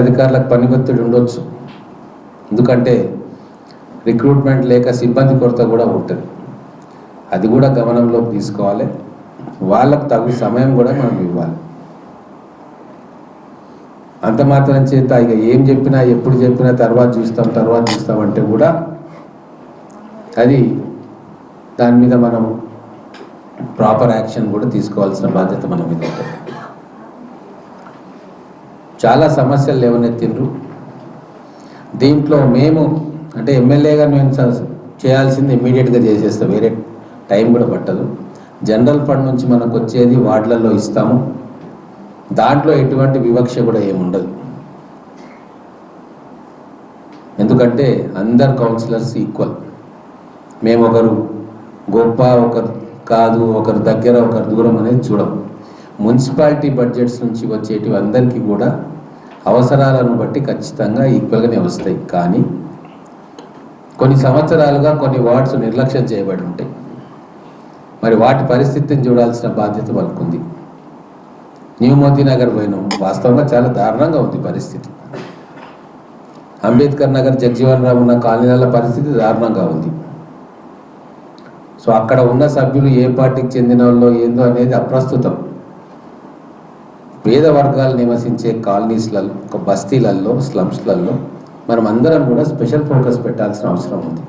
అధికారులకు పనిగొత్తిడి ఉండొచ్చు. ఎందుకంటే రిక్రూట్మెంట్ లేక సిబ్బంది కొరత కూడా ఉంటుంది. అది కూడా గమనంలోకి తీసుకోవాలి. వాళ్ళకు తగు సమయం కూడా మనం ఇవ్వాలి. అంత మాత్రం చేత ఇక ఏం చెప్పినా ఎప్పుడు చెప్పినా తర్వాత చూస్తాం తర్వాత చూస్తాం అంటే కూడా అది దాని మీద మనం ప్రాపర్ యాక్షన్ కూడా తీసుకోవాల్సిన బాధ్యత మన మీద ఉంటుంది. చాలా సమస్యలు లేవనెత్తిండ్రు దీంట్లో మేము అంటే ఎమ్మెల్యేగా మేము చేయాల్సింది ఇమ్మీడియట్గా చేసేస్తాం వేరే టైం కూడా పట్టదు. జనరల్ ఫండ్ నుంచి మనకు వచ్చేది వార్డులలో ఇస్తాము. దాంట్లో ఎటువంటి వివక్ష కూడా ఏముండదు ఎందుకంటే అందరు కౌన్సిలర్స్ ఈక్వల్. మేము ఒకరు గొప్ప ఒకరు కాదు ఒకరు దగ్గర ఒకరు దూరం అనేది చూడము. మున్సిపాలిటీ బడ్జెట్స్ నుంచి వచ్చేటివి అందరికీ కూడా అవసరాలను బట్టి ఖచ్చితంగా ఈక్వల్గానే వస్తాయి. కానీ కొన్ని సంవత్సరాలుగా కొన్ని వార్డ్స్ నిర్లక్ష్యం చేయబడి ఉంటాయి. మరి వాటి పరిస్థితిని చూడాల్సిన బాధ్యత వాళ్ళకుంది. న్యూ మోదీ నగర్ పోయినాం. వాస్తవంగా చాలా దారుణంగా ఉంది పరిస్థితి. అంబేద్కర్ నగర్ జగ్జీవన్ రామ్ ఉన్న కాలనీల పరిస్థితి దారుణంగా ఉంది. సో అక్కడ ఉన్న సభ్యులు ఏ పార్టీకి చెందిన వాళ్ళు ఏందో అనేది అప్రస్తుతం. పేద వర్గాలు నివసించే కాలనీస్లలో ఒక బస్తీలలో స్లమ్స్లలో మనం అందరం కూడా స్పెషల్ ఫోకస్ పెట్టాల్సిన అవసరం ఉంది.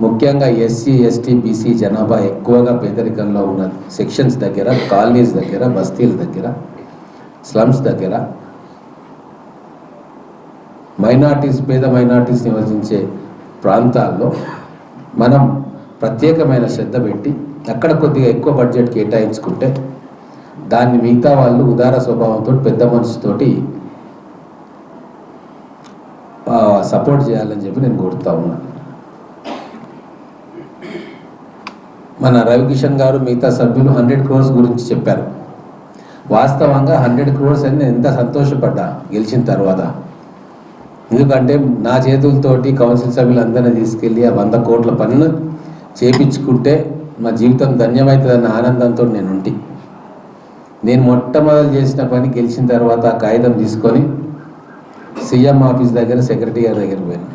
ముఖ్యంగా ఎస్సీ ఎస్టీ బీసీ జనాభా ఎక్కువగా పేదరికంలో ఉన్న సెక్షన్స్ దగ్గర కాలనీస్ దగ్గర బస్తీల దగ్గర స్లమ్స్ దగ్గర మైనార్టీస్ పేద మైనార్టీస్ నివసించే ప్రాంతాల్లో మనం ప్రత్యేకమైన శ్రద్ధ పెట్టి అక్కడ కొద్దిగా ఎక్కువ బడ్జెట్ కేటాయించుకుంటే దాన్ని మిగతా వాళ్ళు ఉదార స్వభావంతో పెద్ద మనసుతోటి సపోర్ట్ చేయాలని చెప్పి నేను కోరుతా ఉన్నా. మన రవికిషన్ గారు మిగతా సభ్యులు హండ్రెడ్ క్రోర్స్ గురించి చెప్పారు. వాస్తవంగా హండ్రెడ్ క్రోర్స్ అని నేను ఎంత సంతోషపడ్డా గెలిచిన తర్వాత. ఎందుకంటే నా చేతులతోటి కౌన్సిల్ సభ్యులందరినీ తీసుకెళ్ళి ఆ వంద కోట్ల పనులు చేపించుకుంటే మా జీవితం ధన్యమవుతుందన్న ఆనందంతో నేను ఉంటి నేను మొట్టమొదలు చేసిన పని గెలిచిన తర్వాత ఆ కాగితం తీసుకొని సీఎం ఆఫీస్ దగ్గర సెక్రటరీ గారి దగ్గర పోయాను.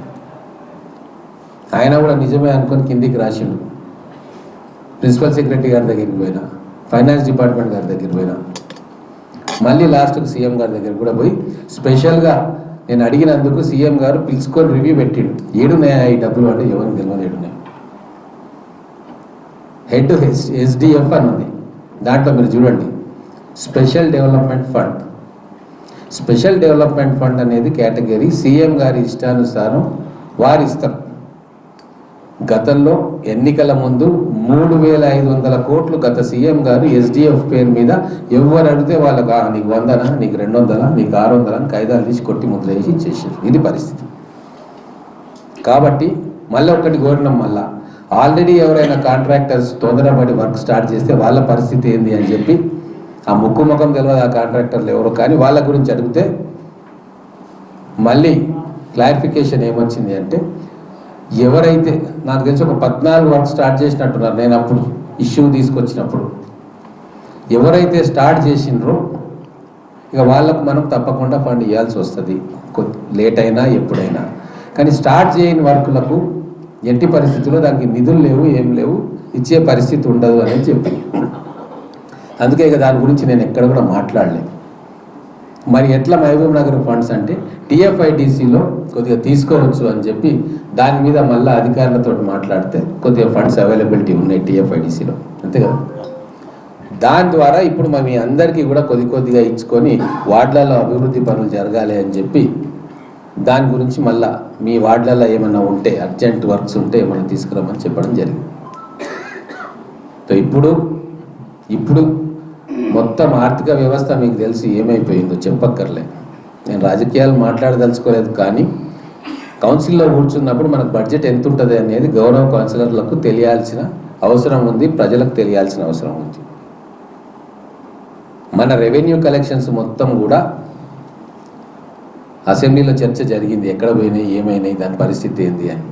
ఆయన కూడా నిజమే అనుకొని కిందికి రాసిండు. ప్రిన్సిపల్ సెక్రటరీ గారి దగ్గరికి పోయినా ఫైనాన్స్ డిపార్ట్మెంట్ గారి దగ్గరికి పోయినా. మళ్ళీ లాస్ట్కి సీఎం గారి దగ్గర కూడా పోయి స్పెషల్గా నేను అడిగినందుకు సీఎం గారు పిలుచుకొని రివ్యూ పెట్టిండు. ఏడున్నాయా ఈ డబ్బులు అంటే ఎవరికి తెలియదు ఏడున్నాయి? హెడ్ ఎస్డిఎఫ్ అని ఉంది. దాంట్లో మీరు చూడండి. Special development fund. Special development fund అనేది కేటగిరీ సీఎం గారి ఇష్టానుసారం వారు ఇస్తారు గతంలో ఎన్నికల ముందు మూడు వేల ఐదు వందల కోట్లు గత సీఎం గారు ఎస్డిఎఫ్ పేరు మీద ఎవరు అడిగితే వాళ్ళకి నీకు వందనా? నీకు రెండు వందలా నీకు ఆరు వందలా ఖైదాలు తీసి కొట్టి ముద్ర వేసి ఇచ్చేసారు. ఇది పరిస్థితి. కాబట్టి మళ్ళీ ఒకటి కోరినాం మళ్ళా. ఆల్రెడీ ఎవరైనా కాంట్రాక్టర్స్ తొందరపడి వర్క్ స్టార్ట్ చేస్తే వాళ్ళ పరిస్థితి ఏంది అని చెప్పి ఆ ముక్కు ముఖం తెలియదు ఆ కాంట్రాక్టర్లు ఎవరు. కానీ వాళ్ళ గురించి అడిగితే మళ్ళీ క్లారిఫికేషన్ ఏమొచ్చింది అంటే ఎవరైతే నాకు తెలిసి ఒక పద్నాలుగు వర్క్ స్టార్ట్ చేసినట్టున్నారు నేను అప్పుడు ఇష్యూ తీసుకొచ్చినప్పుడు. ఎవరైతే స్టార్ట్ చేసిండ్రో ఇక వాళ్ళకు మనం తప్పకుండా ఫండ్ ఇవ్వాల్సి వస్తుంది. లేట్ అయినా ఎప్పుడైనా. కానీ స్టార్ట్ చేయని వర్కులకు ఎట్టి పరిస్థితుల్లో దానికి నిధులు లేవు ఏం లేవు ఇచ్చే పరిస్థితి ఉండదు అనేది చెప్పి. అందుకే ఇక దాని గురించి నేను ఎక్కడ కూడా మాట్లాడలేదు మరి ఎట్లా మహబూబ్ నగర్ ఫండ్స్ అంటే టీఎఫ్ఐడిసిలో కొద్దిగా తీసుకోవచ్చు అని చెప్పి దాని మీద మళ్ళీ అధికారులతో మాట్లాడితే కొద్దిగా ఫండ్స్ అవైలబిలిటీ ఉన్నాయి టీఎఫ్ఐడిసిలో అంతే కదా? దాని ద్వారా ఇప్పుడు మా మీ అందరికీ కూడా కొద్ది కొద్దిగా ఇచ్చుకొని వార్డులలో అభివృద్ధి పనులు జరగాలి అని చెప్పి దాని గురించి మళ్ళా మీ వార్డులలో ఏమైనా ఉంటే అర్జెంట్ వర్క్స్ ఉంటే ఏమైనా తీసుకురమ్మని చెప్పడం జరిగింది. ఇప్పుడు ఇప్పుడు మొత్తం ఆర్థిక వ్యవస్థ మీకు తెలిసి ఏమైపోయిందో చెప్పక్కర్లే. నేను రాజకీయాలు మాట్లాడదలుచుకోలేదు కానీ కౌన్సిల్లో కూర్చున్నప్పుడు మనకు బడ్జెట్ ఎంత ఉంటుంది అనేది గౌరవ కౌన్సిలర్లకు తెలియాల్సిన అవసరం ఉంది ప్రజలకు తెలియాల్సిన అవసరం ఉంది. మన రెవెన్యూ కలెక్షన్స్ మొత్తం కూడా అసెంబ్లీలో చర్చ జరిగింది ఎక్కడ పోయినాయి ఏమైనాయి దాని పరిస్థితి ఏంది అని.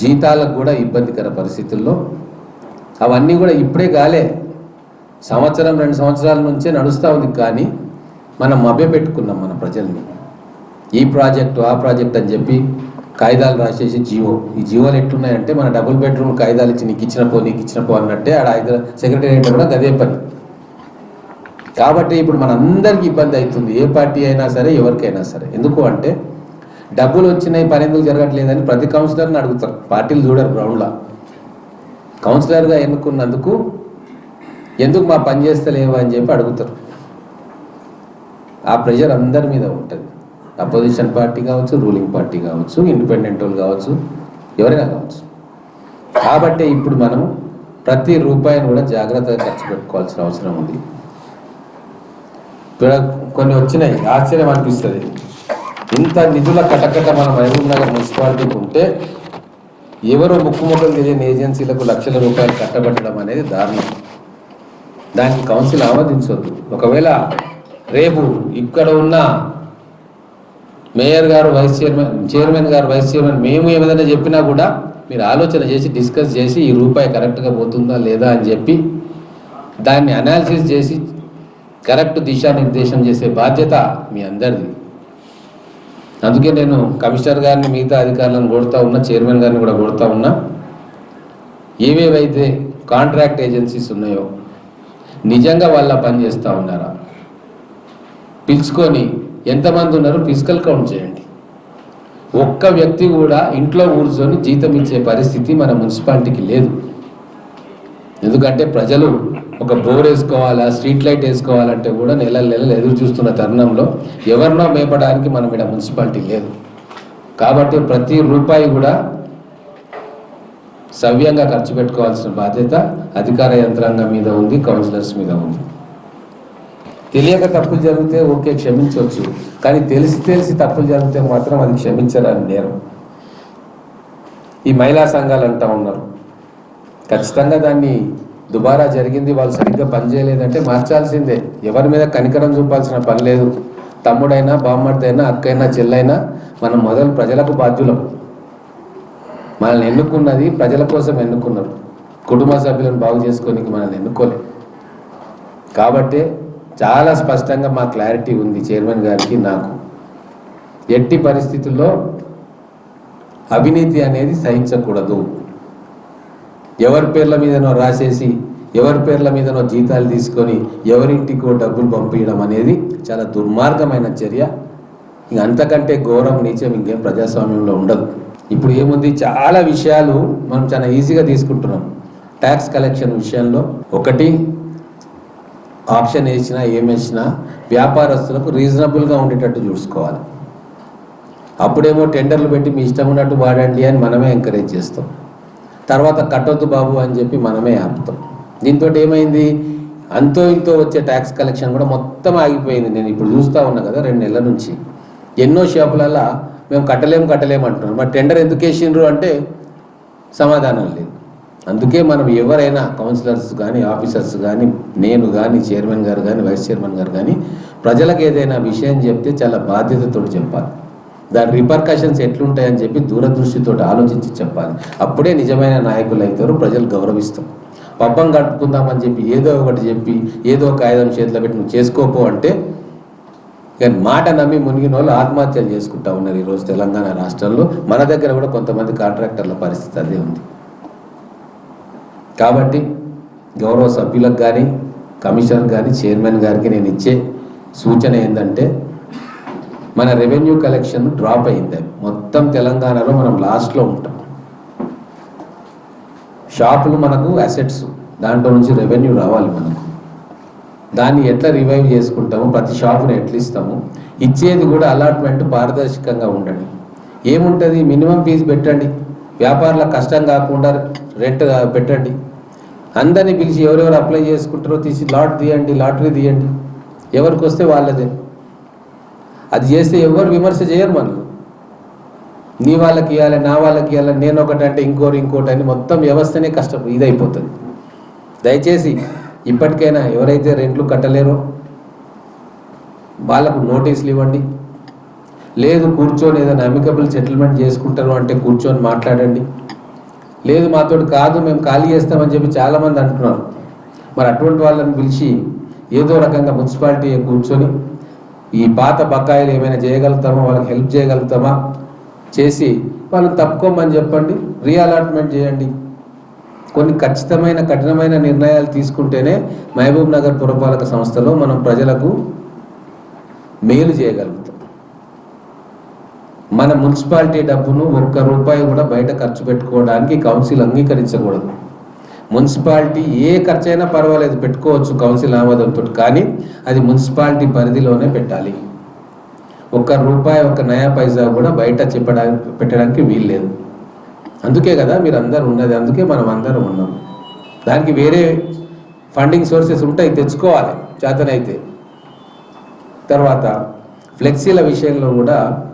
జీతాలకు కూడా ఇబ్బందికర పరిస్థితుల్లో అవన్నీ కూడా ఇప్పుడే కాలే. సంవత్సరం రెండు సంవత్సరాల నుంచే నడుస్తూ ఉంది కానీ మనం మభ్యపెట్టుకున్నాం మన ప్రజల్ని. ఈ ప్రాజెక్టు ఆ ప్రాజెక్ట్ అని చెప్పి కాగితాలు రాసేసి జీవో ఈ జీవోలు ఎట్లున్నాయంటే మన డబుల్ బెడ్రూమ్ కాగితాలు ఇచ్చి నీకు ఇచ్చిన పో నీకు ఇచ్చిన పో అన్నట్టే ఆడ హైదరాబాద్ సెక్రటేరియట్ కూడా గదే పని. కాబట్టి ఇప్పుడు మనందరికీ ఇబ్బంది అవుతుంది. ఏ పార్టీ అయినా సరే ఎవరికైనా సరే. ఎందుకు అంటే డబ్బులు వచ్చినాయి పని ఎందుకు జరగట్లేదని ప్రతి కౌన్సిలర్ని అడుగుతారు. పార్టీలు చూడరు గ్రౌండ్లో. కౌన్సిలర్గా ఎన్నుకున్నందుకు ఎందుకు మా పని చేస్తలేవు అని చెప్పి అడుగుతారు. ఆ ప్రెషర్ అందరి మీద ఉంటుంది. అపోజిషన్ పార్టీ కావచ్చు రూలింగ్ పార్టీ కావచ్చు ఇండిపెండెంట్ వాళ్ళు కావచ్చు ఎవరైనా కావచ్చు. కాబట్టి ఇప్పుడు మనం ప్రతి రూపాయిని కూడా జాగ్రత్తగా ఖర్చు పెట్టుకోవాల్సిన అవసరం ఉంది. ఇక్కడ కొన్ని వచ్చినాయి. ఆశ్చర్యం అనిపిస్తుంది. ఇంత నిధుల కటకట మన మహబూబ్ నగర్ మున్సిపాలిటీకి ఉంటే ఎవరు ముక్కుముఖం తెలియని ఏజెన్సీలకు లక్షల రూపాయలు కట్టబెట్టడం అనేది దారుణం. దానికి కౌన్సిల్ ఆమోదించవద్దు ఒకవేళ రేపు ఇక్కడ ఉన్న మేయర్ గారు వైస్ చైర్మన్ చైర్మన్ గారు వైస్ చైర్మన్ మేము ఏమైనా చెప్పినా కూడా మీరు ఆలోచన చేసి డిస్కస్ చేసి ఈ రూపాయి కరెక్ట్గా పోతుందా లేదా అని చెప్పి దాన్ని అనాలిసిస్ చేసి కరెక్ట్ దిశానిర్దేశం చేసే బాధ్యత మీ అందరిది. అందుకే నేను కమిషనర్ గారిని మిగతా అధికారులను కొడుతూ ఉన్నా చైర్మన్ గారిని కూడా కొడుతూ ఉన్నా ఏవేవైతే కాంట్రాక్ట్ ఏజెన్సీస్ ఉన్నాయో నిజంగా వాళ్ళ పని చేస్తూ ఉన్నారా? పిలుచుకొని ఎంతమంది ఉన్నారో? ఫిజికల్ కౌంట్ చేయండి. ఒక్క వ్యక్తి కూడా ఇంట్లో కూర్చొని జీతం ఇచ్చే పరిస్థితి మన మున్సిపాలిటీకి లేదు. ఎందుకంటే ప్రజలు ఒక బోర్ వేసుకోవాలా స్ట్రీట్ లైట్ వేసుకోవాలంటే కూడా నెల నెలలు ఎదురు చూస్తున్న తరుణంలో ఎవరినో మేపడానికి మనం ఇక్కడ మున్సిపాలిటీ లేదు. కాబట్టి ప్రతి రూపాయి కూడా సవ్యంగా ఖర్చు పెట్టుకోవాల్సిన బాధ్యత అధికార యంత్రాంగం మీద ఉంది కౌన్సిలర్స్ మీద ఉంది. తెలియక తప్పులు జరిగితే ఓకే క్షమించవచ్చు. కానీ తెలిసి తెలిసి తప్పులు జరిగితే మాత్రం అది క్షమించరాని నేరం. ఈ మహిళా సంఘాలు అంటా ఉన్నారు. ఖచ్చితంగా దాన్ని దుబారా జరిగింది వాళ్ళు సరిగ్గా పనిచేయలేదంటే మార్చాల్సిందే. ఎవరి మీద కనికరం చూపాల్సిన పని లేదు. తమ్ముడైనా బామ్మడిదైనా అక్కైనా చెల్లైనా మనం మొదలు ప్రజలకు బాధ్యులం. మనల్ని ఎన్నుకున్నది ప్రజల కోసం ఎన్నుకున్నారు. కుటుంబ సభ్యులను బాగు చేసుకోనికి మనల్ని ఎన్నుకోలే. కాబట్టి చాలా స్పష్టంగా మా క్లారిటీ ఉంది చైర్మన్ గారికి నాకు. ఎట్టి పరిస్థితుల్లో అవినీతి అనేది సహించకూడదు. ఎవరి పేర్ల మీదనో రాసేసి ఎవరి పేర్ల మీదనో జీతాలు తీసుకొని ఎవరింటికో డబ్బులు పంపించడం అనేది చాలా దుర్మార్గమైన చర్య. ఇంక అంతకంటే ఘోరం నీచం ఇంకేం ప్రజాస్వామ్యంలో ఉండదు. ఇప్పుడు ఏముంది? చాలా విషయాలు మనం చాలా ఈజీగా తీసుకుంటున్నాం. ట్యాక్స్ కలెక్షన్ విషయంలో ఒకటి ఆప్షన్ వేసినా ఏం వేసినా వ్యాపారస్తులకు రీజనబుల్గా ఉండేటట్టు చూసుకోవాలి. అప్పుడేమో టెండర్లు పెట్టి మీ ఇష్టం ఉన్నట్టు వాడండి అని మనమే ఎంకరేజ్ చేస్తాం. తర్వాత కట్టొద్దు బాబు అని చెప్పి మనమే ఆపుతాం. దీంతో ఏమైంది? అంతో ఇంతో వచ్చే ట్యాక్స్ కలెక్షన్ కూడా మొత్తం ఆగిపోయింది. నేను ఇప్పుడు చూస్తూ ఉన్నా కదా రెండు నెలల నుంచి. ఎన్నో షాపులలో మేము కట్టలేము కట్టలేమంటున్నాం మరి టెండర్ ఎందుకు వేసిండ్రు అంటే సమాధానం లేదు. అందుకే మనం ఎవరైనా కౌన్సిలర్స్ కానీ ఆఫీసర్స్ కానీ నేను కానీ చైర్మన్ గారు కానీ వైస్ చైర్మన్ గారు కానీ ప్రజలకు ఏదైనా విషయం చెప్తే చాలా బాధ్యతతో చెప్పాలి. దాని రిపర్కషన్స్ ఎట్లుంటాయని చెప్పి దూరదృష్టితో ఆలోచించి చెప్పాలి. అప్పుడే నిజమైన నాయకులు అవుతారు ప్రజలు గౌరవిస్తాం పబ్బం కట్టుకుందామని చెప్పి ఏదో ఒకటి చెప్పి ఏదో ఒక ఆయుధం చేతిలో పెట్టి నువ్వు చేసుకోపో అంటే కానీ మాట నమ్మి మునిగిన వాళ్ళు ఆత్మహత్యలు చేసుకుంటా ఉన్నారు ఈరోజు తెలంగాణ రాష్ట్రంలో. మన దగ్గర కూడా కొంతమంది కాంట్రాక్టర్ల పరిస్థితి అదే ఉంది. కాబట్టి గౌరవ సభ్యులకు కానీ కమిషనర్ కానీ చైర్మన్ గారికి నేను ఇచ్చే సూచన ఏంటంటే మన రెవెన్యూ కలెక్షన్ డ్రాప్ అయింది. మొత్తం తెలంగాణలో మనం లాస్ట్లో ఉంటాం. షాపులు మనకు అసెట్స్ దాంట్లో నుంచి రెవెన్యూ రావాలి మనకు. దాన్ని ఎట్లా రివైవ్ చేసుకుంటాము ప్రతి షాపుని ఎట్లా ఇస్తాము ఇచ్చేది కూడా అలాట్మెంట్ పారదర్శకంగా ఉండండి. ఏముంటుంది? మినిమం ఫీజు పెట్టండి. వ్యాపారుల కష్టం కాకుండా రెంట్ పెట్టండి. అందరినీ పిలిచి ఎవరెవరు అప్లై చేసుకుంటారో తీసి లాట్ తీయండి లాటరీ తీయండి. ఎవరికి వస్తే వాళ్ళదే. అది చేస్తే ఎవరు విమర్శ చేయరు మనకు నీ వాళ్ళకి ఇవ్వాలి నా వాళ్ళకి ఇవ్వాలి నేను ఒకటంటే ఇంకోటి ఇంకోటి అని మొత్తం వ్యవస్థనే కష్టం ఇదైపోతుంది. దయచేసి ఇప్పటికైనా ఎవరైతే రెంట్లు కట్టలేరో వాళ్ళకు నోటీసులు ఇవ్వండి. లేదు కూర్చొని ఏదైనా అమికబుల్ సెటిల్మెంట్ చేసుకుంటారు అంటే కూర్చొని మాట్లాడండి. లేదు మాతో కాదు మేము ఖాళీ చేస్తామని చెప్పి చాలామంది అంటున్నారు. మరి అటువంటి వాళ్ళని పిలిచి ఏదో రకంగా మున్సిపాలిటీ కూర్చొని ఈ పాత బకాయిలు ఏమైనా చేయగలుగుతామా? వాళ్ళకి హెల్ప్ చేయగలుగుతామా? చేసి వాళ్ళని తప్పుకోమని చెప్పండి. రీఅలాట్మెంట్ చేయండి. కొన్ని ఖచ్చితమైన కఠినమైన నిర్ణయాలు తీసుకుంటేనే మహబూబ్ నగర్ పురపాలక సంస్థలో మనం ప్రజలకు మేలు చేయగలుగుతాం. మన మున్సిపాలిటీ డబ్బును ఒక్క రూపాయి కూడా బయట ఖర్చు పెట్టుకోవడానికి కౌన్సిల్ అంగీకరించకూడదు. మున్సిపాలిటీ ఏ ఖర్చైనా పర్వాలేదు పెట్టుకోవచ్చు కౌన్సిల్ ఆమోదంతో కానీ అది మున్సిపాలిటీ పరిధిలోనే పెట్టాలి. ఒక్క రూపాయి ఒక్క నయా పైసా కూడా బయట చెప్పడానికి పెట్టడానికి వీల్లేదు. అందుకే కదా మీరు అందరు ఉన్నది అందుకే మనం అందరం ఉన్నాం. దానికి వేరే ఫండింగ్ సోర్సెస్ ఉంటాయి తెచ్చుకోవాలి చేతనైతే. తర్వాత ఫ్లెక్సీల విషయంలో కూడా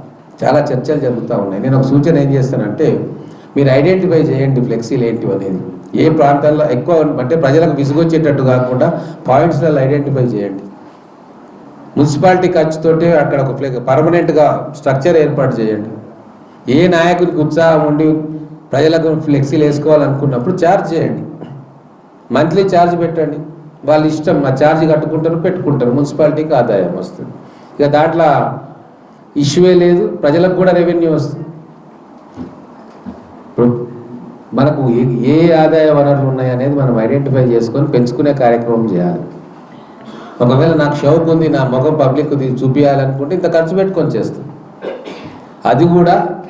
చాలా చర్చలు జరుగుతూ ఉన్నాయి. నేను ఒక సూచన ఏం చేస్తానంటే మీరు ఐడెంటిఫై చేయండి ఫ్లెక్సీలు ఏంటి అనేది. ఏ ప్రాంతాల్లో ఎక్కువ అంటే ప్రజలకు విసుగొచ్చేటట్టు కాకుండా పాయింట్స్లలో ఐడెంటిఫై చేయండి. మున్సిపాలిటీ ఖర్చుతోటి అక్కడ ఒక ఫ్లెక్ పర్మనెంట్గా స్ట్రక్చర్ ఏర్పాటు చేయండి. ఏ నాయకుడికి ఉత్సాహం ఉండి ప్రజలకు ఫ్లెక్సీలు వేసుకోవాలనుకున్నప్పుడు ఛార్జ్ చేయండి. మంత్లీ ఛార్జ్ పెట్టండి. వాళ్ళ ఇష్టం ఆ ఛార్జ్ కట్టుకుంటారు పెట్టుకుంటారు. మున్సిపాలిటీకి ఆదాయం వస్తుంది. ఇక దాంట్లో ఇష్యూవే లేదు ప్రజలకు కూడా రెవెన్యూ వస్తుంది. ఇప్పుడు మనకు ఏ- ఏ ఆదాయ వనరులు ఉన్నాయనేది మనం ఐడెంటిఫై చేసుకొని పెంచుకునే కార్యక్రమం చేయాలి. ఒకవేళ నాకు షౌక్ ఉంది నా ముఖం పబ్లిక్ చూపించాలనుకుంటే ఇంత ఖర్చు పెట్టుకొని చేస్తాం అది కూడా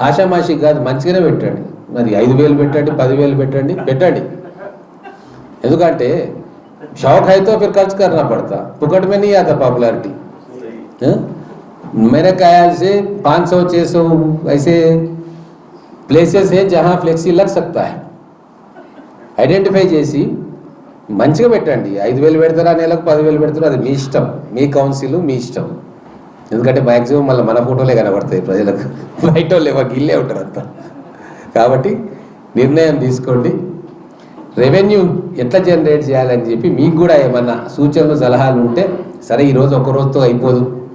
ఆషామాషి కాదు మంచిగానే పెట్టండి మరి ఐదు వేలు పెట్టండి పదివేలు పెట్టండి పెట్టండి ఎందుకంటే शौक है तो फिर खर्च करना पड़ता फुकट में नहीं आता पॉपुलैरिटी हाँ? मेरे ख्याल से 500 600 ऐसे ప్లేసెస్ है जहाँ ఫ్లెక్సీ లగ్ सकता है ఐడెంటిఫై చేసి మంచిగా పెట్టండి ఐదు వేలు పెడతారా నెలకు పదివేలు పెడతారా అది మీ ఇష్టం మీ కౌన్సిల్ మీ ఇష్టం ఎందుకంటే మ్యాక్సిమం మళ్ళీ మన ఫోటోలే కనబడతాయి ప్రజలకు. బయట వాళ్ళు ఎవరికి ఇల్లే ఉంటారు అంతా. కాబట్టి నిర్ణయం తీసుకోండి. రెవెన్యూ ఎట్లా జనరేట్ చేయాలని చెప్పి మీకు కూడా ఏమన్నా సూచనలు సలహాలు ఉంటే సరే ఈరోజు ఒక రోజుతో అయిపోదు.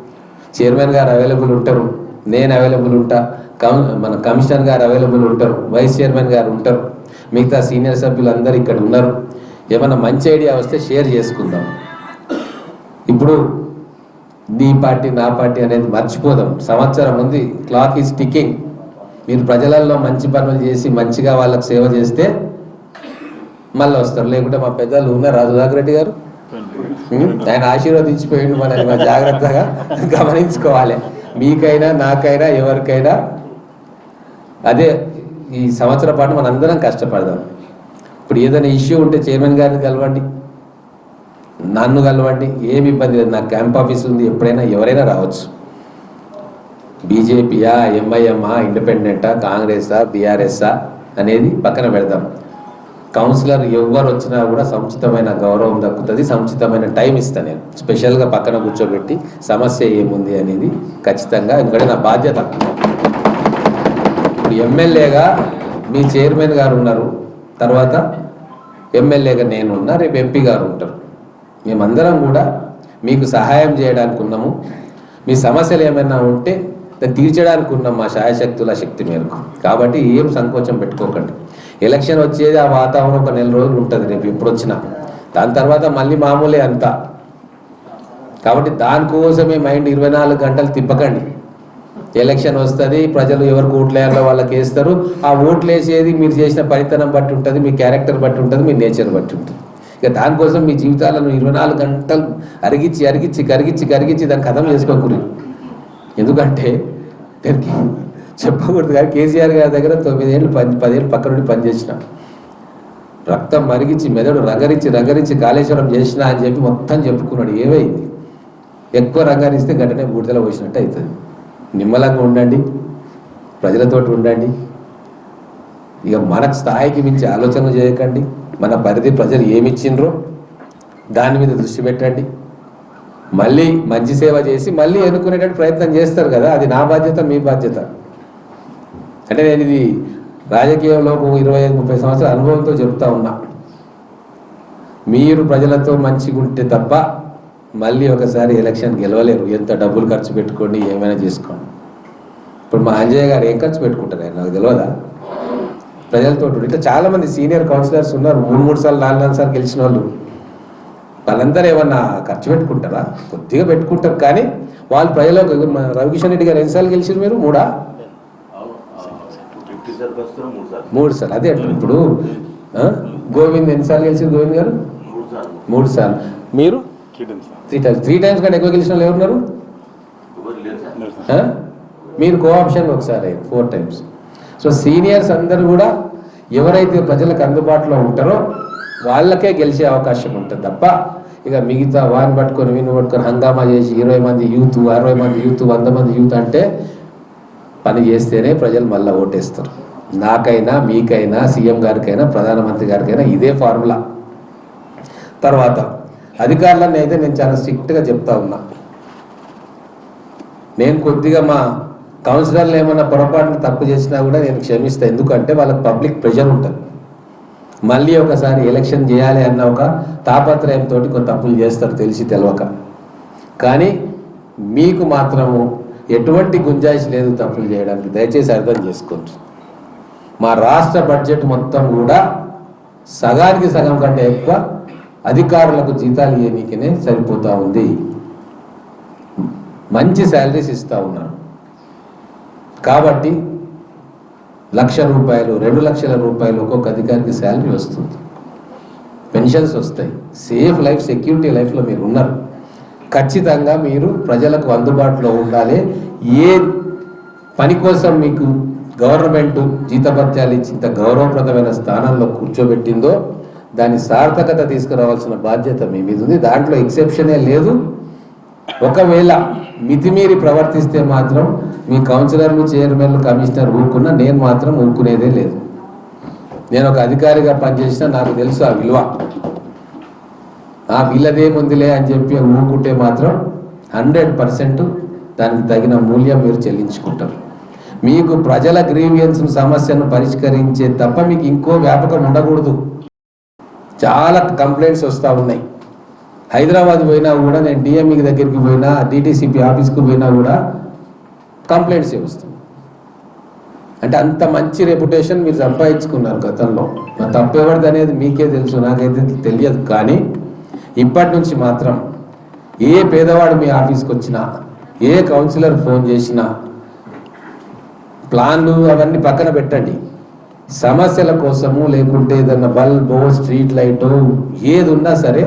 చైర్మన్ గారు అవైలబుల్ ఉంటారు. నేను అవైలబుల్ ఉంటా. కమ్ మన కమిషనర్ గారు అవైలబుల్ ఉంటారు. వైస్ చైర్మన్ గారు ఉంటారు. మిగతా సీనియర్ సభ్యులు అందరు ఇక్కడ ఉన్నారు. ఏమన్నా మంచి ఐడియా వస్తే షేర్ చేసుకుందాం. ఇప్పుడు నీ పార్టీ నా పార్టీ అనేది మర్చిపోదాం. సంవత్సరం ఉంది క్లాక్ ఈజ్ టికింగ్ మీరు ప్రజలలో మంచి పనులు చేసి మంచిగా వాళ్ళకి సేవ చేస్తే మళ్ళీ వస్తారు. లేకుంటే మా పెద్దలు ఉన్నారు రాజుదాకర్ రెడ్డి గారు? ఆయన ఆశీర్వదించిపోయిండు మనం జాగ్రత్తగా గమనించుకోవాలి. మీకైనా నాకైనా ఎవరికైనా అదే ఈ సంవత్సరం పాటు మనందరం కష్టపడదాం. ఇప్పుడు ఏదైనా ఇష్యూ ఉంటే చైర్మన్ గారిని కలవండి. నన్ను కలవండి ఏమి ఇబ్బంది లేదు. నాకు క్యాంప్ ఆఫీస్ ఉంది ఎప్పుడైనా ఎవరైనా రావచ్చు. బీజేపీయా ఎంఐఎంఆ ఇండిపెండెంటా కాంగ్రెసా బీఆర్ఎస్ఆ అనేది పక్కన పెడదాం. కౌన్సిలర్ ఎవరు వచ్చినా కూడా సముచితమైన గౌరవం దక్కుతుంది సముచితమైన టైం ఇస్తాను నేను. స్పెషల్గా పక్కన కూర్చోబెట్టి సమస్య ఏముంది అనేది ఖచ్చితంగా ఎందుకంటే నా బాధ్యత. ఇప్పుడు ఎమ్మెల్యేగా మీ చైర్మన్ గారు ఉన్నారు తర్వాత ఎమ్మెల్యేగా నేను ఉన్నా రేపు ఎంపీ గారు ఉంటారు. మేమందరం కూడా మీకు సహాయం చేయడానికి ఉన్నాము. మీ సమస్యలు ఏమైనా ఉంటే దాన్ని తీర్చడానికి ఉన్నాం మా శాయశక్తుల శక్తి మేరకు. కాబట్టి ఏం సంకోచం పెట్టుకోకండి. ఎలక్షన్ వచ్చేది ఆ వాతావరణం ఒక నెల రోజులు ఉంటుంది రేపు ఇప్పుడు వచ్చినా. దాని తర్వాత మళ్ళీ మామూలే అంతా. కాబట్టి దానికోసమే మైండ్ ఇరవై నాలుగు గంటలు తిప్పకండి. ఎలక్షన్ వస్తుంది ప్రజలు ఎవరికి ఓట్లు వేయాలో వాళ్ళకి వేస్తారు ఆ ఓట్లు వేసేది మీరు చేసిన పరితనం బట్టి ఉంటుంది మీ క్యారెక్టర్ బట్టి ఉంటుంది మీ నేచర్ బట్టి ఉంటుంది. ఇక దానికోసం మీ జీవితాలను ఇరవై నాలుగు గంటలు అరిగించి అరిగించి కరిగించి కరిగించి దాన్ని కథం చేసుకోకూడదు ఎందుకంటే దానికి చెప్పకూడదు కానీ కేసీఆర్ గారి దగ్గర తొమ్మిదేళ్ళు పది పదేళ్ళు పక్క నుండి పనిచేసిన రక్తం మరిగించి మెదడు రంగరించి రంగరించి కాళేశ్వరం చేసిన అని చెప్పి మొత్తం చెప్పుకున్నాడు. ఏమైంది? ఎక్కువ రంగరిస్తే గంటనే బూడిదల పోసినట్టు అవుతుంది. నిమ్మలంగా ఉండండి ప్రజలతోటి ఉండండి. ఇక మన స్థాయికి మించి ఆలోచన చేయకండి. మన పరిధి ప్రజలు ఏమి ఇచ్చిండ్రో దాని మీద దృష్టి పెట్టండి. మళ్ళీ మంచి సేవ చేసి మళ్ళీ ఎన్నుకునేటట్టు ప్రయత్నం చేస్తారు కదా అది నా బాధ్యత మీ బాధ్యత. అంటే నేను ఇది రాజకీయంలో ఇరవై ఐదు ముప్పై సంవత్సరాల అనుభవంతో చెప్తా ఉన్నా. మీరు ప్రజలతో మంచిగా ఉంటే తప్ప మళ్ళీ ఒకసారి ఎలక్షన్ గెలవలేరు. ఎంత డబ్బులు ఖర్చు పెట్టుకోండి ఏమైనా చేసుకోండి. ఇప్పుడు మా అంజయ్య గారు ఏం ఖర్చు పెట్టుకుంటారు? నాకు తెలియదా ప్రజలతో ఇట్లా చాలా మంది సీనియర్ కౌన్సిలర్స్ ఉన్నారు. మూడు మూడు సార్లు నాలుగు నాలుగు సార్లు గెలిచిన వాళ్ళు వాళ్ళందరూ ఏమన్నా ఖర్చు పెట్టుకుంటారా? కొద్దిగా పెట్టుకుంటారు. కానీ వాళ్ళు ప్రజలకు మన రవికిషన్ రెడ్డి గారు ఎన్నిసార్లు గెలిచారు మీరు? మూడా? మూడు సార్ మూడు సార్లు. అదే అంటారు ఇప్పుడు? గోవింద్ ఎన్నిసార్లు గెలిచారు గోవింద్ గారు? మూడు సార్ మూడు సార్లు మీరు త్రీ టైమ్స్ త్రీ టైమ్స్ కంటే ఎక్కువ గెలిచిన వాళ్ళు ఎవరున్నారు? మీరు కో ఆప్షన్ ఒకసారి ఫోర్ టైమ్స్ సో సీనియర్స్ అందరూ కూడా ఎవరైతే ప్రజలకు అందుబాటులో ఉంటారో వాళ్ళకే గెలిచే అవకాశం ఉంటుంది తప్ప ఇక మిగతా వాన్ పట్టుకొని వీని పట్టుకొని హంగామా చేసి ఇరవై మంది యూత్ అరవై మంది యూత్ వంద మంది యూత్ అంటే పని చేస్తేనే ప్రజలు మళ్ళీ ఓటేస్తారు. నాకైనా మీకైనా సీఎం గారికైనా ప్రధానమంత్రి గారికైనా ఇదే ఫార్ములా. తర్వాత అధికారులను అయితే నేను చాలా స్ట్రిక్ట్గా చెప్తా ఉన్నా. నేను కొద్దిగా మా కౌన్సిలర్లు ఏమైనా పొరపాటున తప్పు చేసినా కూడా నేను క్షమిస్తాను ఎందుకంటే వాళ్ళకి పబ్లిక్ ప్రెషర్ ఉంటుంది. మళ్ళీ ఒకసారి ఎలక్షన్ చేయాలి అన్న ఒక తాపత్రయంతో కొన్ని తప్పులు చేస్తారు తెలిసి తెలవక. కానీ మీకు మాత్రము ఎటువంటి గుంజాయిష్ లేదు తప్పులు చేయడానికి. దయచేసి అర్థం చేసుకోండి. మా రాష్ట్ర బడ్జెట్ మొత్తం కూడా సగానికి సగం కంటే ఎక్కువ అధికారులకు జీతాలు ఇవ్వనీకినే సరిపోతూ ఉంది. మంచి శాలరీస్ ఇస్తూ ఉన్నాను. కాబట్టి లక్ష రూపాయలు రెండు లక్షల రూపాయలు ఒక్కొక్క అధికారికి శాలరీ వస్తుంది. పెన్షన్స్ వస్తాయి. సేఫ్ లైఫ్ సెక్యూరిటీ లైఫ్లో మీరు ఉన్నారు. ఖచ్చితంగా మీరు ప్రజలకు అందుబాటులో ఉండాలి. ఏ పని కోసం మీకు గవర్నమెంట్ జీతభత్యాలు ఇచ్చి ఇంత గౌరవప్రదమైన స్థానంలో కూర్చోబెట్టిందో దాని సార్థకత తీసుకురావాల్సిన బాధ్యత మీ మీద ఉంది. దాంట్లో ఎక్సెప్షనే లేదు. ఒకవేళ మితిమీరి ప్రవర్తిస్తే మాత్రం మీ కౌన్సిలర్లు చైర్మన్లు కమిషనర్ ఊరుకున్నా నేను మాత్రం ఊరుకునేదే లేదు. నేను ఒక అధికారిగా పనిచేసినా నాకు తెలుసు ఆ విలువ. ఆ వీళ్ళదేముందిలే అని చెప్పి ఊరుకుంటే మాత్రం హండ్రెడ్ పర్సెంట్ దానికి తగిన మూల్యం మీరు చెల్లించుకుంటారు. మీకు ప్రజల గ్రీవియన్స్ సమస్యను పరిష్కరించే తప్ప మీకు ఇంకో వ్యాపకం ఉండకూడదు. చాలా కంప్లైంట్స్ వస్తూ ఉన్నాయి. హైదరాబాద్ పోయినా కూడా నేను డిఎంఈ దగ్గరికి పోయినా డిటీసీపీ ఆఫీస్కి పోయినా కూడా కంప్లైంట్స్ చేస్తుంది అంటే అంత మంచి రెప్యుటేషన్ మీరు సంపాదించుకున్నారు గతంలో. నా తప్పెవరిది అనేది మీకే తెలుసు నాకైతే తెలియదు. కానీ ఇప్పటి నుంచి మాత్రం ఏ పేదవాడు మీ ఆఫీస్కి వచ్చినా ఏ కౌన్సిలర్ ఫోన్ చేసినా ప్లాన్లు అవన్నీ పక్కన పెట్టండి. సమస్యల కోసము లేకుంటే ఏదన్నా బల్బో స్ట్రీట్ లైటో ఏది ఉన్నా సరే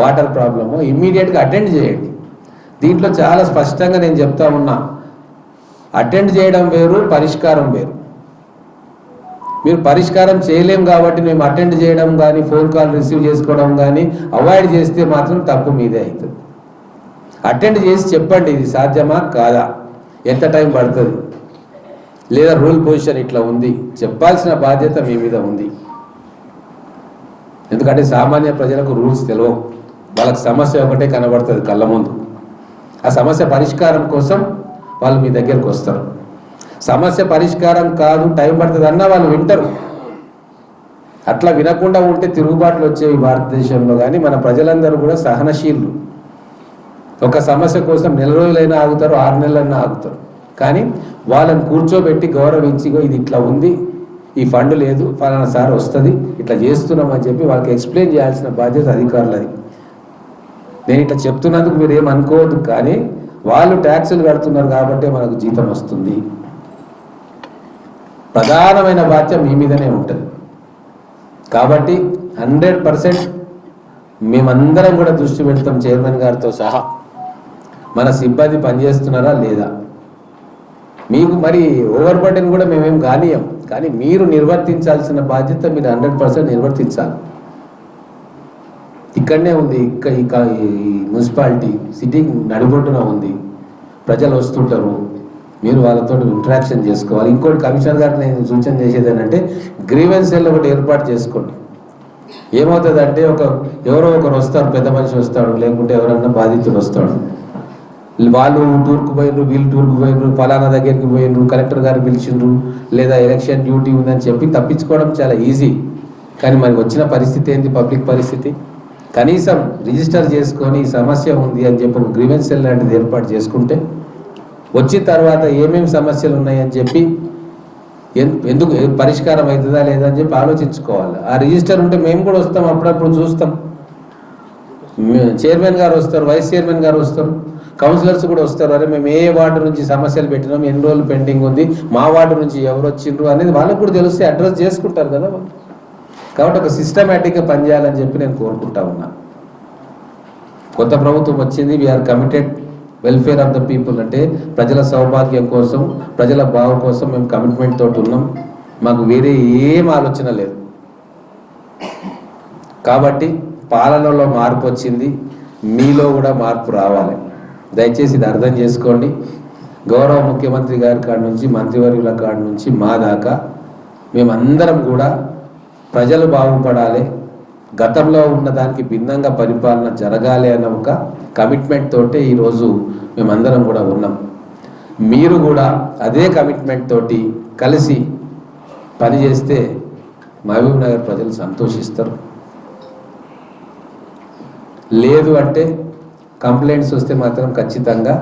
వాటర్ ప్రాబ్లము ఇమ్మీడియట్గా అటెండ్ చేయండి. దీంట్లో చాలా స్పష్టంగా నేను చెప్తా ఉన్నా అటెండ్ చేయడం వేరు పరిష్కారం వేరు. మీరు పరిష్కారం చేయలేం కాబట్టి మేము అటెండ్ చేయడం కానీ ఫోన్ కాల్ రిసీవ్ చేసుకోవడం కానీ అవాయిడ్ చేస్తే మాత్రం తప్పు మీదే అవుతుంది. అటెండ్ చేసి చెప్పండి ఇది సాధ్యమా? కాదా? ఎంత టైం పడుతుంది? లేదా రూల్ పొజిషన్ ఇట్లా ఉంది? చెప్పాల్సిన బాధ్యత మీ మీద ఉంది. ఎందుకంటే సామాన్య ప్రజలకు రూల్స్ తెలియవు వాళ్ళకి సమస్య ఒకటే కనబడుతుంది కళ్ళ ముందు. ఆ సమస్య పరిష్కారం కోసం వాళ్ళు మీ దగ్గరకు వస్తారు. సమస్య పరిష్కారం కాదు టైం పడుతుంది అన్న వాళ్ళు వింటారు. అట్లా వినకుండా ఉంటే తిరుగుబాట్లు వచ్చేవి భారతదేశంలో కానీ మన ప్రజలందరూ కూడా సహనశీలు. ఒక సమస్య కోసం నెల రోజులైనా ఆగుతారు ఆరు నెలలైనా ఆగుతారు. కానీ వాళ్ళని కూర్చోబెట్టి గౌరవించి ఇది ఇట్లా ఉంది ఈ ఫండ్ లేదు ఫలానా సార్ వస్తుంది ఇట్లా చేస్తున్నాం అని చెప్పి వాళ్ళకి ఎక్స్ప్లెయిన్ చేయాల్సిన బాధ్యత అధికారులది. నేను ఇట్లా చెప్తున్నందుకు మీరు ఏం అనుకోవద్దు కానీ వాళ్ళు ట్యాక్సులు కడుతున్నారు కాబట్టి మనకు జీతం వస్తుంది. ప్రధానమైన బాధ్యత మీ మీదనే ఉంటుంది. కాబట్టి హండ్రెడ్ పర్సెంట్ మేమందరం కూడా దృష్టి పెడతాం చైర్మన్ గారితో సహా. మన సిబ్బంది పనిచేస్తున్నారా లేదా? మీకు మరి ఓవర్ బర్డెన్ కూడా మేమేం కానీయం. కానీ మీరు నిర్వర్తించాల్సిన బాధ్యత మీరు హండ్రెడ్ పర్సెంట్ నిర్వర్తించాలి. ఇక్కడనే ఉంది ఇక్కడ ఇక ఈ మున్సిపాలిటీ సిటీ నడిబొట్టున ఉంది. ప్రజలు వస్తుంటారు. మీరు వాళ్ళతో ఇంటరాక్షన్ చేసుకోవాలి. ఇంకోటి కమిషనర్ గారికి నేను సూచన చేసేది ఏంటంటే గ్రీవెన్స్ సెల్ ఒకటి ఏర్పాటు చేసుకోండి. ఏమవుతుందంటే ఒక ఎవరో ఒకరు వస్తారు పెద్ద మనిషి వస్తాడు లేకుంటే ఎవరన్నా బాధితుడు వస్తాడు. వాళ్ళు టూర్కు పోయినరు వీళ్ళు టూర్కు పోయినరు ఫలానా దగ్గరికి పోయినరు కలెక్టర్ గారు పిలిచిండ్రు లేదా ఎలక్షన్ డ్యూటీ ఉందని చెప్పి తప్పించుకోవడం చాలా ఈజీ. కానీ మరి వచ్చిన పరిస్థితి ఏంటి పబ్లిక్ పరిస్థితి? కనీసం రిజిస్టర్ చేసుకొని సమస్య ఉంది అని చెప్పి ఒక గ్రీవెన్స్ సెల్ లాంటిది ఏర్పాటు చేసుకుంటే వచ్చిన తర్వాత ఏమేమి సమస్యలు ఉన్నాయని చెప్పి ఎందుకు పరిష్కారం అవుతుందా లేదా అని చెప్పి ఆలోచించుకోవాలి. ఆ రిజిస్టర్ ఉంటే మేము కూడా వస్తాం అప్పుడప్పుడు చూస్తాం. చైర్మన్ గారు వస్తారు వైస్ చైర్మన్ గారు వస్తారు కౌన్సిలర్స్ కూడా వస్తారు. అరే మేము ఏ వార్డు నుంచి సమస్యలు పెట్టినాం ఎన్ని రోజులు పెండింగ్ ఉంది మా వార్డు నుంచి ఎవరు వచ్చిండ్రు అనేది వాళ్ళకు కూడా తెలిస్తే అడ్రస్ చేసుకుంటారు కదా వాళ్ళు. కాబట్టి ఒక సిస్టమేటిక్గా పనిచేయాలని చెప్పి నేను కోరుకుంటా ఉన్నా. కొత్త ప్రభుత్వం వచ్చింది we're committed welfare of the people అంటే ప్రజల సౌభాగ్యం కోసం ప్రజల బాగు కోసం మేము కమిట్మెంట్ తోటి ఉన్నాం. మాకు వేరే ఏం ఆలోచన లేదు. కాబట్టి పాలనలో మార్పు వచ్చింది మీలో కూడా మార్పు రావాలి. దయచేసి ఇది అర్థం చేసుకోండి. గౌరవ ముఖ్యమంత్రి గారి కాడ నుంచి మంత్రివర్యుల కాడ నుంచి మా దాకా మేమందరం కూడా ప్రజలు బాగుపడాలి. గతంలో ఉన్న దానికి భిన్నంగా పరిపాలన జరగాలి అన్న ఒక కమిట్మెంట్ తోటే ఈరోజు మేమందరం కూడా ఉన్నాం. మీరు కూడా అదే కమిట్మెంట్ తోటి కలిసి పనిచేస్తే మహబూబ్ నగర్ ప్రజలు సంతోషిస్తారు. లేదు అంటే కంప్లైంట్స్ వస్తే మాత్రం ఖచ్చితంగా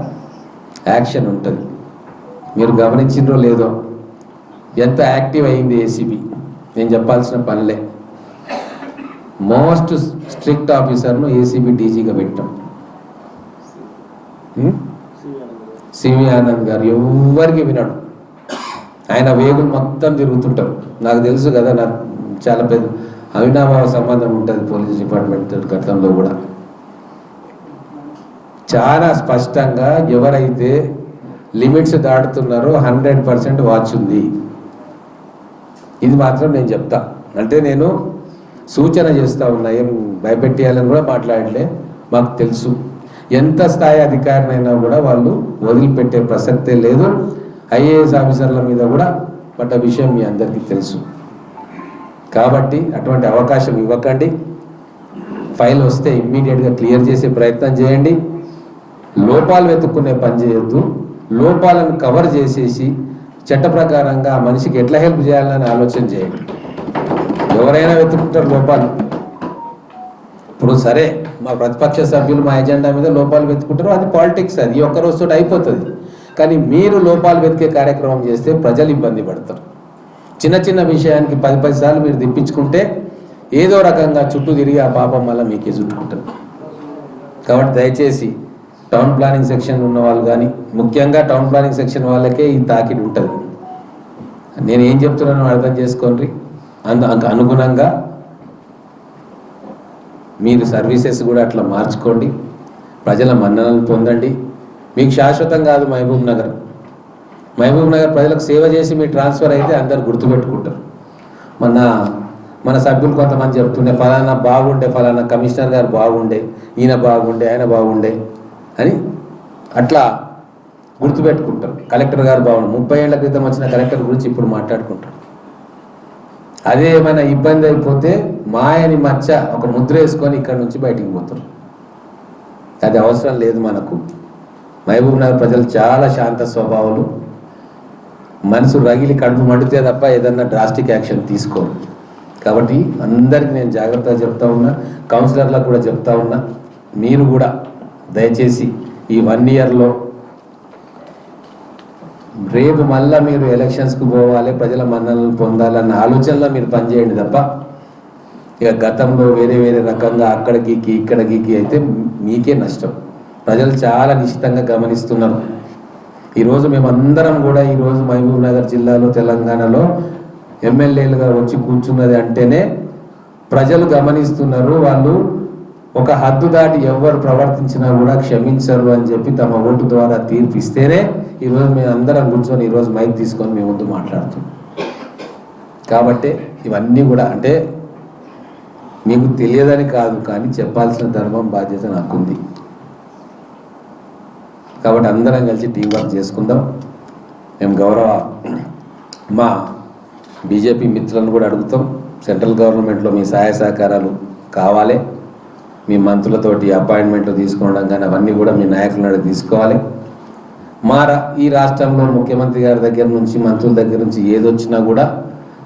యాక్షన్ ఉంటుంది. మీరు గమనించిండ్రో లేదో ఎంత యాక్టివ్ అయింది ఏసీబీ నేను చెప్పాల్సిన పనిలే. మోస్ట్ స్ట్రిక్ట్ ఆఫీసర్ను ఏసీబీ డీజీగా పెట్టాం? సివి ఆనంద్ గారు ఎవ్వరికి వినడు. ఆయన వేగులు మొత్తం తిరుగుతుంటారు. నాకు తెలుసు కదా నాకు చాలా పెద్ద అవినాభావ సంబంధం ఉంటుంది పోలీస్ డిపార్ట్మెంట్ గతంలో కూడా. చాలా స్పష్టంగా ఎవరైతే లిమిట్స్ దాటుతున్నారో హండ్రెడ్ పర్సెంట్ వాచ్ ఉంది. ఇది మాత్రం నేను చెప్తా. అంటే నేను సూచన చేస్తా ఉన్నా ఏం భయపెట్టేయాలని కూడా మాట్లాడలే మాకు తెలుసు. ఎంత స్థాయి అధికారినైనా కూడా వాళ్ళు వదిలిపెట్టే ప్రసక్తే లేదు. ఐఏఎస్ ఆఫీసర్ల మీద కూడా పడ్డ విషయం మీ అందరికీ తెలుసు. కాబట్టి అటువంటి అవకాశం ఇవ్వకండి. ఫైల్ వస్తే ఇమ్మీడియట్గా క్లియర్ చేసే ప్రయత్నం చేయండి. లోపాలు వెతుక్కునే పని చేయొద్దు. లోపాలను కవర్ చేసేసి చట్ట ప్రకారంగా ఆ మనిషికి ఎట్లా హెల్ప్ చేయాలని ఆలోచన చేయండి. ఎవరైనా వెతుకుంటారు లోపాలు. ఇప్పుడు సరే మా ప్రతిపక్ష సభ్యులు మా ఎజెండా మీద లోపాలు వెతుకుంటారు అది పాలిటిక్స్ అది ఈ ఒక్క రోజుతో అయిపోతుంది. కానీ మీరు లోపాలు వెతికే కార్యక్రమం చేస్తే ప్రజలు ఇబ్బంది పడతారు. చిన్న చిన్న విషయానికి పది పది సార్లు మీరు దిప్పించుకుంటే ఏదో రకంగా చుట్టూ తిరిగి ఆ పాపం వల్ల మీకే చుట్టుకుంటారు కాబట్టి దయచేసి టౌన్ ప్లానింగ్ సెక్షన్ ఉన్న వాళ్ళు కానీ ముఖ్యంగా టౌన్ ప్లానింగ్ సెక్షన్ వాళ్ళకే ఈ తాకిడి ఉంటుంది. నేను ఏం చెప్తున్నానో అర్థం చేసుకోండి. అందు అనుగుణంగా మీరు సర్వీసెస్ కూడా అట్లా మార్చుకోండి. ప్రజల మన్ననలు పొందండి. మీకు శాశ్వతం కాదు మహబూబ్ నగర్. మహబూబ్ నగర్ ప్రజలకు సేవ చేసి మీ ట్రాన్స్ఫర్ అయితే అందరు గుర్తుపెట్టుకుంటారు. మన మన సభ్యులు కొంతమంది చెప్తుండే ఫలానా బాగుండే ఫలానా కమిషనర్ గారు బాగుండే ఈయన బాగుండే ఆయన బాగుండే. అని అట్లా గుర్తుపెట్టుకుంటారు. కలెక్టర్ గారు భావన ముప్పై ఏళ్ళ క్రితం వచ్చిన కలెక్టర్ గురించి ఇప్పుడు మాట్లాడుకుంటారు. అదే ఏమైనా ఇబ్బంది అయిపోతే మాయని మచ్చ ఒక ముద్ర వేసుకొని ఇక్కడ నుంచి బయటికి పోతారు. అది అవసరం లేదు మనకు. మహబూబ్ నగర్ ప్రజలు చాలా శాంత స్వభావాలు. మనసు రగిలి కడుపు మండితే తప్ప ఏదన్నా డ్రాస్టిక్ యాక్షన్ తీసుకోరు. కాబట్టి అందరికి నేను జాగ్రత్తగా చెప్తా ఉన్నా. కౌన్సిలర్లకు కూడా చెప్తా ఉన్నా. మీరు కూడా దయచేసి ఈ వన్ ఇయర్లో రేపు మళ్ళా మీరు ఎలక్షన్స్కి పోవాలి ప్రజల మన్నలను పొందాలన్న ఆలోచనలో మీరు పనిచేయండి తప్ప ఇక గతంలో వేరే వేరే రకంగా అక్కడ గీకి ఇక్కడ గీకి అయితే మీకే నష్టం. ప్రజలు చాలా నిశ్చితంగా గమనిస్తున్నారు. ఈరోజు మేమందరం కూడా ఈరోజు మహబూబ్ నగర్ జిల్లాలో తెలంగాణలో ఎమ్మెల్యేలుగా వచ్చి కూర్చున్నది అంటేనే ప్రజలు గమనిస్తున్నారు వాళ్ళు ఒక హద్దు దాటి ఎవరు ప్రవర్తించినా కూడా క్షమించరు అని చెప్పి తమ ఓటు ద్వారా తీర్పిస్తేనే ఈరోజు మేము అందరం కూర్చొని ఈరోజు మైక్ తీసుకొని మీ ముందు మాట్లాడుతున్నాం. కాబట్టి ఇవన్నీ కూడా అంటే మీకు తెలియదని కాదు కానీ చెప్పాల్సిన ధర్మం బాధ్యత నాకుంది. కాబట్టి అందరం కలిసి టీం వర్క్ చేసుకుందాం. మేము గౌరవ మా బీజేపీ మిత్రులను కూడా అడుగుతాం. సెంట్రల్ గవర్నమెంట్లో మీ సహాయ సహకారాలు కావాలి. మీ మంత్రులతోటి అపాయింట్మెంట్లు తీసుకోవడం కానీ అవన్నీ కూడా మీ నాయకులను తీసుకోవాలి. మా ఈ రాష్ట్రంలో ముఖ్యమంత్రి గారి దగ్గర నుంచి మంత్రుల దగ్గర నుంచి ఏది వచ్చినా కూడా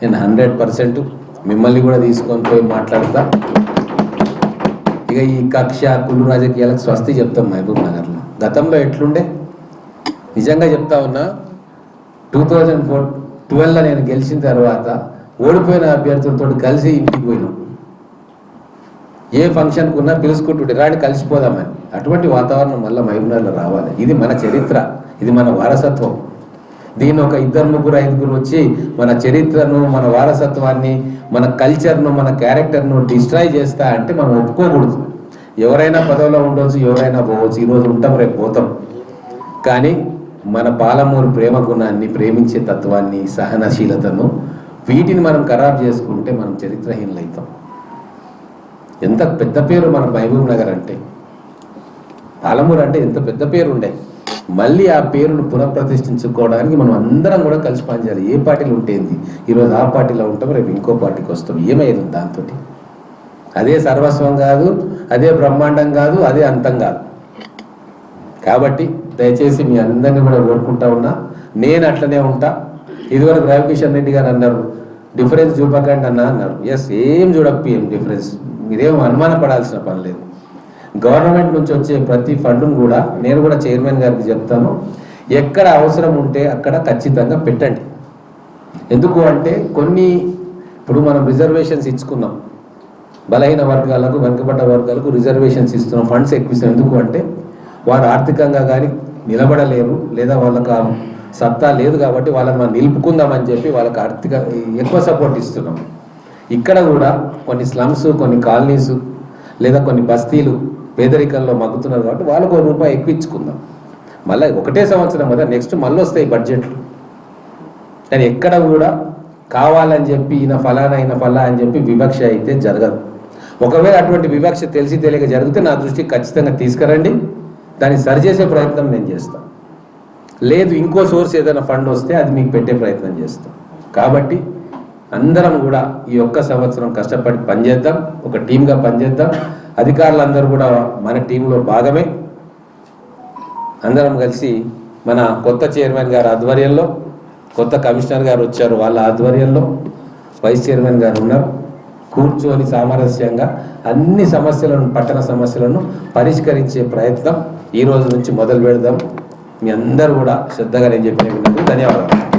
నేను హండ్రెడ్ పర్సెంట్ మిమ్మల్ని కూడా తీసుకొని పోయి మాట్లాడతా. ఇక ఈ కక్ష కుళ్ళు రాజకీయాలకు స్వస్తి చెప్తాం మహబూబ్ నగర్లో. గతంలో ఎట్లుండే? నిజంగా చెప్తా ఉన్నా టూ థౌజండ్ ఫోర్ ట్వెల్వ్లో నేను గెలిచిన తర్వాత ఓడిపోయిన అభ్యర్థులతో కలిసి ఇంటికి పోయినాం. ఏ ఫంక్షన్కి ఉన్నా పిలుచుకుంటుంటే రాని కలిసిపోదామని. అటువంటి వాతావరణం మళ్ళీ మహబూబ్నగర్లో రావాలి. ఇది మన చరిత్ర. ఇది మన వారసత్వం. దీని ఒక ఇద్దరు ముగ్గురు ఐదుగురు వచ్చి మన చరిత్రను మన వారసత్వాన్ని మన కల్చర్ను మన క్యారెక్టర్ను డిస్ట్రాయ్ చేస్తా అంటే మనం ఒప్పుకోకూడదు. ఎవరైనా పదవిలో ఉండొచ్చు ఎవరైనా పోవచ్చు. ఈరోజు ఉంటాం రేపు పోతాం. కానీ మన పాలమూరు ప్రేమ గుణాన్ని ప్రేమించే తత్వాన్ని సహనశీలతను వీటిని మనం ఖరాబ్ చేసుకుంటే మనం చరిత్రహీనులవుతాం ఎంత పెద్ద పేరు మన మహబూబ్ నగర్ అంటే? పాలమూరు అంటే ఎంత పెద్ద పేరు ఉండే మళ్ళీ ఆ పేరును పునఃప్రతిష్ఠించుకోవడానికి మనం అందరం కూడా కలిసి పనిచేయాలి. ఏ పార్టీలో ఉంటేంది ఈరోజు ఆ పార్టీలో ఉంటాం రేపు ఇంకో పార్టీకి వస్తాం. ఏమైంది దాంతో అదే సర్వస్వం కాదు అదే బ్రహ్మాండం కాదు అదే అంతం కాదు. కాబట్టి దయచేసి మీ అందరినీ కూడా కోరుకుంటా ఉన్నా. నేను అట్లనే ఉంటా. ఇదివరకు రవికిషన్ రెడ్డి గారు అన్నారు డిఫరెన్స్ చూపకండి అన్న అన్నారు. ఎస్ ఏం చూడప్పి ఏం డిఫరెన్స్? మీరేం అనుమానపడాల్సిన పని లేదు. గవర్నమెంట్ నుంచి వచ్చే ప్రతి ఫండ్ను కూడా నేను కూడా చైర్మన్ గారికి చెప్తాను. ఎక్కడ అవసరం ఉంటే అక్కడ ఖచ్చితంగా పెట్టండి. ఎందుకు అంటే కొన్ని ఇప్పుడు మనం రిజర్వేషన్స్ ఇచ్చుకున్నాం. బలహీన వర్గాలకు వెనుకబడ్డ వర్గాలకు రిజర్వేషన్స్ ఇస్తున్నాం ఫండ్స్ ఎక్కువ ఎందుకు అంటే వారు ఆర్థికంగా కానీ నిలబడలేరు లేదా వాళ్ళకు సత్తా లేదు కాబట్టి వాళ్ళని మనం నిలుపుకుందామని చెప్పి వాళ్ళకి ఆర్థిక ఎక్కువ సపోర్ట్ ఇస్తున్నాం. ఇక్కడ కూడా కొన్ని స్లమ్స్ కొన్ని కాలనీస్ లేదా కొన్ని బస్తీలు పేదరికంలో మగ్గుతున్నారు కాబట్టి వాళ్ళకు ఒక రూపాయి ఎక్కువ ఇచ్చుకుందాం. మళ్ళీ ఒకటే సంవత్సరం కదా నెక్స్ట్ మళ్ళీ వస్తాయి బడ్జెట్లు కానీ ఎక్కడ కూడా కావాలని చెప్పి ఈయన ఫలానా ఈయన ఫలా అని చెప్పి వివక్ష అయితే జరగదు. ఒకవేళ అటువంటి వివక్ష తెలిసి తెలియక జరిగితే నా దృష్టికి ఖచ్చితంగా తీసుకురండి. దాన్ని సరిచేసే ప్రయత్నం నేను చేస్తాను లేదు ఇంకో సోర్స్ ఏదైనా ఫండ్ వస్తే అది మీకు పెట్టే ప్రయత్నం చేస్తాం. కాబట్టి అందరం కూడా ఈ ఒక్క సంవత్సరం కష్టపడి పనిచేద్దాం ఒక టీమ్గా పనిచేద్దాం. అధికారులందరూ కూడా మన టీంలో భాగమే. అందరం కలిసి మన కొత్త చైర్మన్ గారి ఆధ్వర్యంలో కొత్త కమిషనర్ గారు వచ్చారు వాళ్ళ ఆధ్వర్యంలో వైస్ చైర్మన్ గారు ఉన్నారు. కూర్చొని సామరస్యంగా అన్ని సమస్యలను పట్టణ సమస్యలను పరిష్కరించే ప్రయత్నం ఈ రోజు నుంచి మొదలు పెడదాం. మీ అందరూ కూడా శ్రద్ధగా నేను చెప్పిన విన్నందుకు ధన్యవాదాలు.